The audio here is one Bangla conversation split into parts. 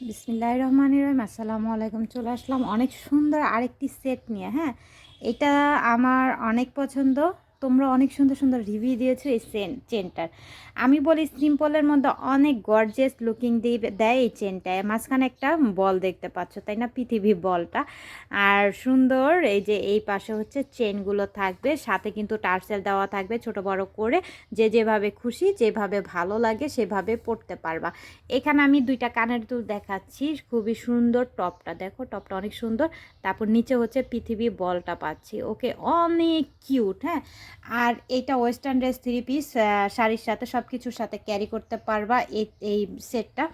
বিসমিল্লাহ রহমান রহিম, আসসালামু আলাইকুম। চলে আসলাম অনেক সুন্দর আরেকটি সেট নিয়ে হ্যাঁ? এটা আমার অনেক পছন্দ। তোমরা অনেক সুন্দর সুন্দর রিভিউ দিয়েছ এই চেন চেনটার। আমি বলি সিম্পলের মধ্যে অনেক গর্জেস লুকিং দিয়ে দেয় এই চেনটায় মাঝখানে একটা বল দেখতে পাচ্ছ, তাই না? পৃথিবী বলটা। আর সুন্দর এই যে এই পাশে হচ্ছে চেনগুলো থাকবে, সাথে কিন্তু টার্সেল দেওয়া থাকবে ছোট বড় করে। যে যেভাবে খুশি, যেভাবে ভালো লাগে সেভাবে পড়তে পারবা। এখানে আমি দুইটা কানের দুল দেখাচ্ছি, খুবই সুন্দর টপটা। দেখো, টপটা অনেক সুন্দর। তারপর নিচে হচ্ছে পৃথিবী বলটা পাচ্ছি। ওকে, অনেক কিউট হ্যাঁ? আর এটা ওয়েস্টার্ন ড্রেস থ্রি পিস শাড়ির সাথে সব কিছুর সাথে ক্যারি করতে পারবা এই এই সেটটা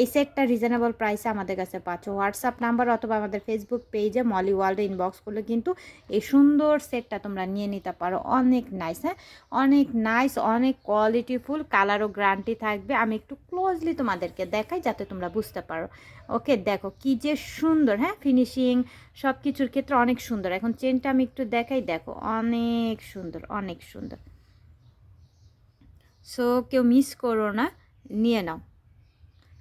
এই সেটটা রিজনেবল প্রাইসে আমাদের কাছে পাচ্ছ। হোয়াটসঅ্যাপ নাম্বার অথবা আমাদের ফেসবুক পেজে মলি ওয়ার্ল্ডে ইনবক্স করলে কিন্তু এই সুন্দর সেটটা তোমরা নিয়ে নিতে পারো। অনেক নাইস হ্যাঁ? অনেক নাইস অনেক কোয়ালিটিফুল কালারও গ্যারান্টি থাকবে। আমি একটু ক্লোজলি তোমাদেরকে দেখাই যাতে তোমরা বুঝতে পারো। ওকে দেখো কি যে সুন্দর হ্যাঁ? ফিনিশিং সব কিছুর ক্ষেত্রে অনেক সুন্দর। এখন চেনটা আমি একটু দেখাই। দেখো, অনেক সুন্দর। অনেক সুন্দর। সো কেউ মিস করো না নিয়ে নাও।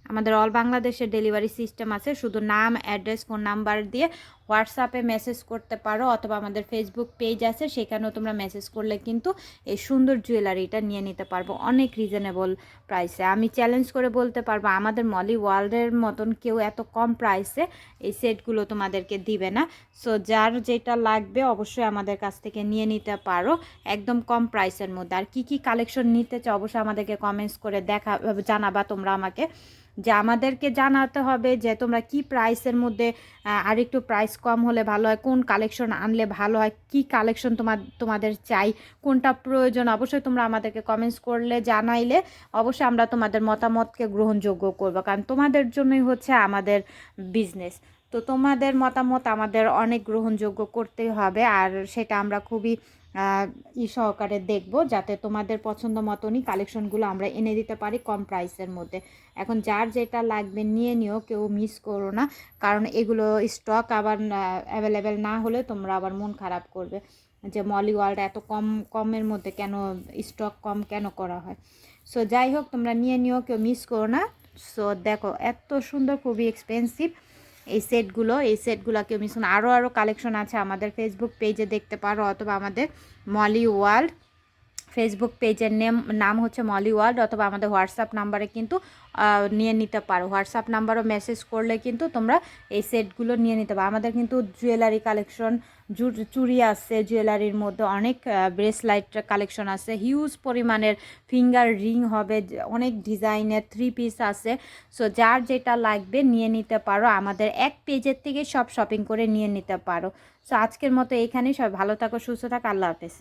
আমাদের অল বাংলাদেশের ডেলিভারি সিস্টেম আছে। শুধু নাম অ্যাড্রেস ফোন নাম্বার দিয়ে হোয়াটসঅ্যাপে মেসেজ করতে পারো অথবা আমাদের ফেসবুক পেজ আছে, সেখানেও তোমরা মেসেজ করলে কিন্তু এই সুন্দর জুয়েলারিটা নিয়ে নিতে পারব অনেক রিজনেবল প্রাইসে আমি চ্যালেঞ্জ করে বলতে পারব, আমাদের মলি ওয়ার্ল্ডের মতন কেউ এত কম প্রাইসে এই সেটগুলো তোমাদেরকে দিবে না। সো যার যেটা লাগবে অবশ্যই আমাদের কাছ থেকে নিয়ে নিতে পারো একদম কম প্রাইসের মধ্যে। আর কি কি কালেকশন নিতে চাও অবশ্যই আমাদেরকে কমেন্টস করে দেখা, জানাবা তোমরা আমাকে। যে আমাদেরকে জানাতে হবে যে তোমরা কি প্রাইসের মধ্যে আরেকটু প্রাইস কম হলে ভালো হয়, কোন কালেকশন আনলে ভালো হয়, কি কালেকশন তোমার, তোমাদের চাই, কোনটা প্রয়োজন? অবশ্যই তোমরা আমাদেরকে কমেন্টস করলে, জানাইলে, অবশ্যই আমরা তোমাদের মতামতকে গ্রহণযোগ্য করব, কারণ তোমাদের জন্যই হচ্ছে আমাদের বিজনেস তো তোমাদের মতামত আমাদের অনেক গ্রহণযোগ্য করতে হবে, আর সেটা আমরা খুবই ই সহকারে দেখব যাতে তোমাদের পছন্দ মতনই কালেকশনগুলো আমরা এনে দিতে পারি কম প্রাইসের মধ্যে। এখন যার যেটা লাগবে নিয়ে নিও, কেউ মিস করো না। কারণ এগুলো স্টক আবার অ্যাভেলেবেল না হলে তোমরা আবার মন খারাপ করবে। যে মলি ওয়ার্ল্ড এত কম, কমের মধ্যে কেন স্টক কম কেন করা হয়? সো যাই হোক, তোমরা নিয়ে নিও, কেউ মিস করো না। সো দেখো, এত সুন্দর, খুবই এক্সপেন্সিভ এই সেটগুলো এই সেটগুলো কেউ মিস আরও আরও কালেকশন আছে আমাদের ফেসবুক পেজে দেখতে পারো, অথবা আমাদের মলি ওয়ার্ল্ড ফেসবুক পেজের নেম, নাম হচ্ছে মলি ওয়ার্ল্ড অথবা আমাদের হোয়াটসঅ্যাপ নাম্বারে কিন্তু নিয়ে নিতে পারো। হোয়াটসঅ্যাপ নাম্বারও মেসেজ করলে কিন্তু তোমরা এই সেটগুলো নিয়ে নিতে পারো। আমাদের কিন্তু জুয়েলারি কালেকশন চুড়ি আছে জুয়েলারির মধ্যে অনেক ব্রেসলাইট কালেকশন আছে। হিউজ পরিমাণের ফিঙ্গার রিং হবে অনেক ডিজাইনের থ্রি পিস আছে। সো যার যেটা লাগবে নিয়ে নিতে পারো। আমাদের এক পেজের থেকে সব শপিং করে নিয়ে নিতে পারো। সো আজকের মতো এখানেই সব ভালো থাকো, সুস্থ থাকো, আল্লাহ হাফেজ।